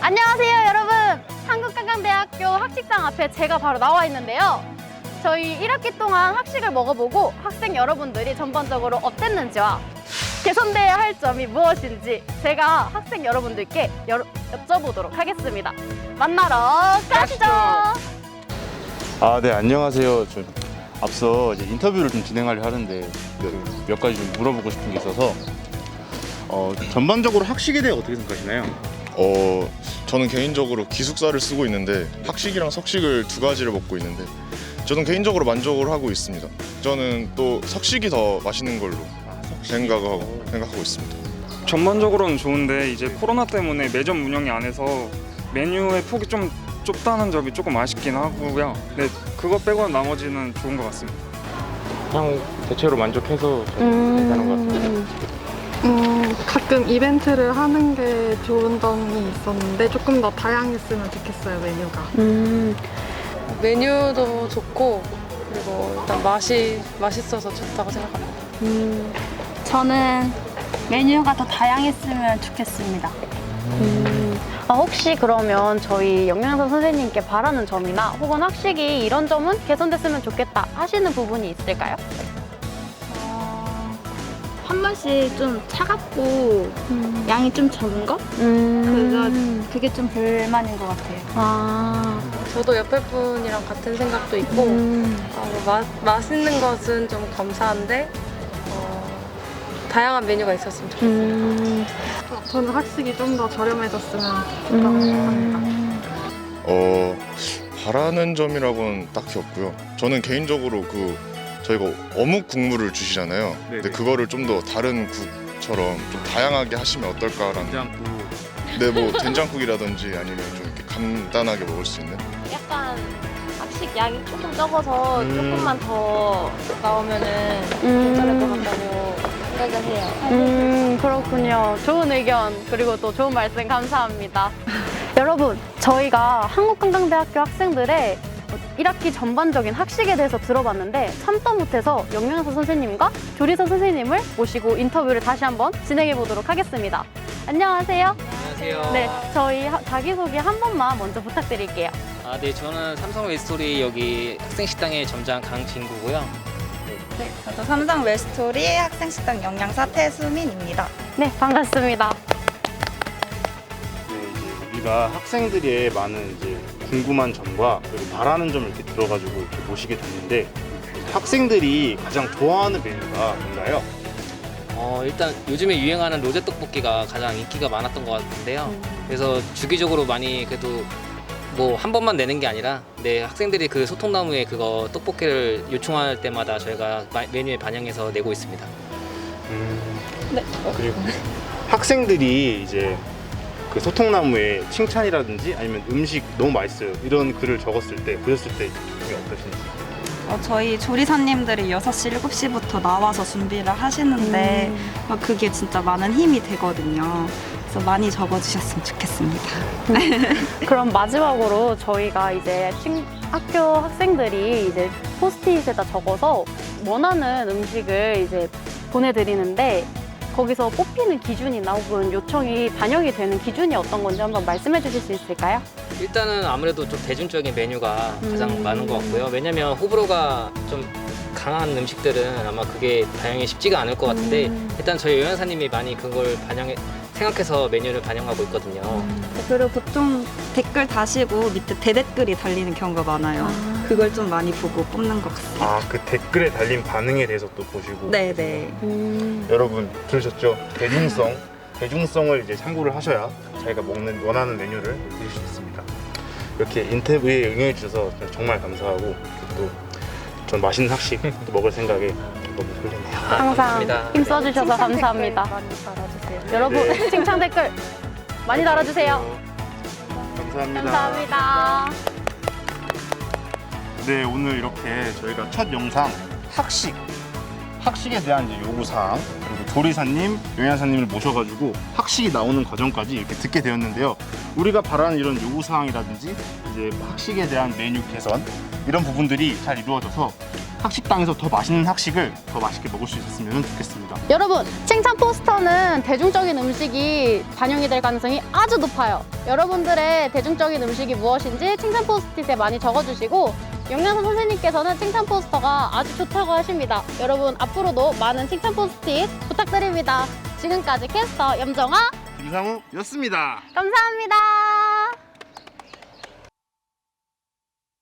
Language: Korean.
안녕하세요, 여러분. 한국관광대학교 학식당 앞에 제가 바로 나와 있는데요. 저희 1학기 동안 학식을 먹어보고 학생 여러분들이 전반적으로 어땠는지와 개선돼야 할 점이 무엇인지 제가 학생 여러분들께 여러- 여쭤보도록 하겠습니다. 만나러 가시죠. 아, 네, 안녕하세요. 저 앞서 이제 인터뷰를 좀 진행하려 하는데 몇, 몇 가지 좀 물어보고 싶은 게 있어서 어, 전반적으로 학식에 대해 어떻게 생각하시나요? 어, 저는 개인적으로 기숙사를 쓰고 있는데 학식이랑 석식을 두 가지를 먹고 있는데 저는 개인적으로 만족을 하고 있습니다. 저는 또 석식이 더 맛있는 걸로 생각하고 생각하고 있습니다. 전반적으로는 좋은데 이제 코로나 때문에 매점 운영이 안 해서 메뉴의 폭이 좀 좁다는 점이 조금 아쉽긴 하고요. 네, 그거 빼고는 나머지는 좋은 것 같습니다. 그냥 대체로 만족해서 저는 괜찮은 것 같습니다. 음, 가끔 이벤트를 하는 게 좋은 점이 있었는데 조금 더 다양했으면 좋겠어요 메뉴가. 음, 메뉴도 좋고 그리고 일단 맛이 맛있어서 좋다고 생각합니다. 음, 저는 메뉴가 더 다양했으면 좋겠습니다. 음. 아, 혹시 그러면 저희 영양사 선생님께 바라는 점이나 혹은 학식이 이런 점은 개선됐으면 좋겠다 하시는 부분이 있을까요? 어, 한 번씩 좀 차갑고 양이 좀 적은 거? 음. 그게 좀 불만인 것 같아요. 아. 저도 옆에 분이랑 같은 생각도 있고 음. 아, 뭐 맛, 맛있는 것은 좀 감사한데 어, 다양한 메뉴가 있었으면 좋겠어요. 음. 저는 학식이 좀 더 저렴해졌으면 좋다고 생각합니다. 음. 어, 바라는 점이라고는 딱히 없고요. 저는 개인적으로 그 저희가 어묵 국물을 주시잖아요. 근데 네네. 그거를 좀 더 다른 국처럼 좀 다양하게 하시면 어떨까라는. 된장국 네, 뭐 된장국이라든지 아니면 좀 이렇게 간단하게 먹을 수 있는. 약간 학식 양이 조금 적어서 음. 조금만 더 나오면은 음. 괜찮을 것 같다고 생각을 해요. 음, 그렇군요. 좋은 의견, 그리고 또 좋은 말씀 감사합니다. 여러분, 저희가 한국관광대학교 학생들의 1학기 전반적인 학식에 대해서 들어봤는데 참다 못해서 영양사 선생님과 조리사 선생님을 모시고 인터뷰를 다시 한번 진행해 보도록 하겠습니다. 안녕하세요. 안녕하세요. 네, 저희 하- 자기소개 한 번만 먼저 부탁드릴게요. 아, 네, 저는 삼성 웨스토리 여기 학생식당의 점장 강진구고요. 네, 저도 삼성 웨스토리 학생식당 영양사 태수민입니다. 네, 반갑습니다. 우리가 학생들의 많은 이제 궁금한 점과 그리고 바라는 점을 이렇게 들어가지고 이렇게 모시게 됐는데 학생들이 가장 좋아하는 메뉴가 뭔가요? 어, 일단 요즘에 유행하는 로제 떡볶이가 가장 인기가 많았던 것 같은데요. 그래서 주기적으로 많이 그래도 뭐 한 번만 내는 게 아니라 네, 학생들이 그 소통나무에 그거 떡볶이를 요청할 때마다 저희가 마- 메뉴에 반영해서 내고 있습니다. 네. 그리고 학생들이 이제 그 소통나무에 칭찬이라든지 아니면 음식 너무 맛있어요 이런 글을 적었을 때 보셨을 때 기분이 어떠신지? 어, 저희 조리사님들이 6시, 7시부터 나와서 준비를 하시는데 어, 그게 진짜 많은 힘이 되거든요. 그래서 많이 적어주셨으면 좋겠습니다. 그럼 마지막으로 저희가 이제 친- 학교 학생들이 이제 포스트잇에다 적어서 원하는 음식을 이제 보내드리는데 거기서 뽑히는 기준이나 혹은 요청이 반영이 되는 기준이 어떤 건지 한번 말씀해 주실 수 있을까요? 일단은 아무래도 좀 대중적인 메뉴가 가장 음. 많은 것 같고요. 왜냐면 호불호가 좀 강한 음식들은 아마 그게 반영이 쉽지가 않을 것 같은데 음. 일단 저희 요양사님이 많이 그걸 반영해 생각해서 메뉴를 반영하고 있거든요. 그리고 보통 댓글 다시고 밑에 대댓글이 달리는 경우가 많아요. 그걸 좀 많이 보고 뽑는 것 같아요. 아 그 댓글에 달린 반응에 대해서 또 보시고 네네. 음. 여러분 들으셨죠? 대중성 대중성을 이제 참고를 하셔야 자기가 먹는 원하는 메뉴를 드실 수 있습니다. 이렇게 인터뷰에 응해 주셔서 정말 감사하고 또 전 맛있는 학식 또 먹을 생각에 너무 설레네요. 항상 감사합니다. 힘 써주셔서 감사합니다. 많이 달아주세요. 여러분 네. 칭찬 댓글 많이 달아주세요. 감사합니다. 감사합니다. 네 오늘 이렇게 저희가 첫 영상 학식 학식에 대한 이제 요구사항 그리고 조리사님, 영양사님을 모셔가지고 학식이 나오는 과정까지 이렇게 듣게 되었는데요. 우리가 바라는 이런 요구 사항이라든지 이제 학식에 대한 메뉴 개선 이런 부분들이 잘 이루어져서 학식당에서 더 맛있는 학식을 더 맛있게 먹을 수 있었으면 좋겠습니다. 여러분, 칭찬 포스터는 대중적인 음식이 반영이 될 가능성이 아주 높아요. 여러분들의 대중적인 음식이 무엇인지 칭찬 포스트잇에 많이 적어주시고 영양사 선생님께서는 칭찬 포스터가 아주 좋다고 하십니다. 여러분, 앞으로도 많은 칭찬 포스트잇 부탁드립니다. 지금까지 캐스터 염정아 김상우였습니다. 감사합니다.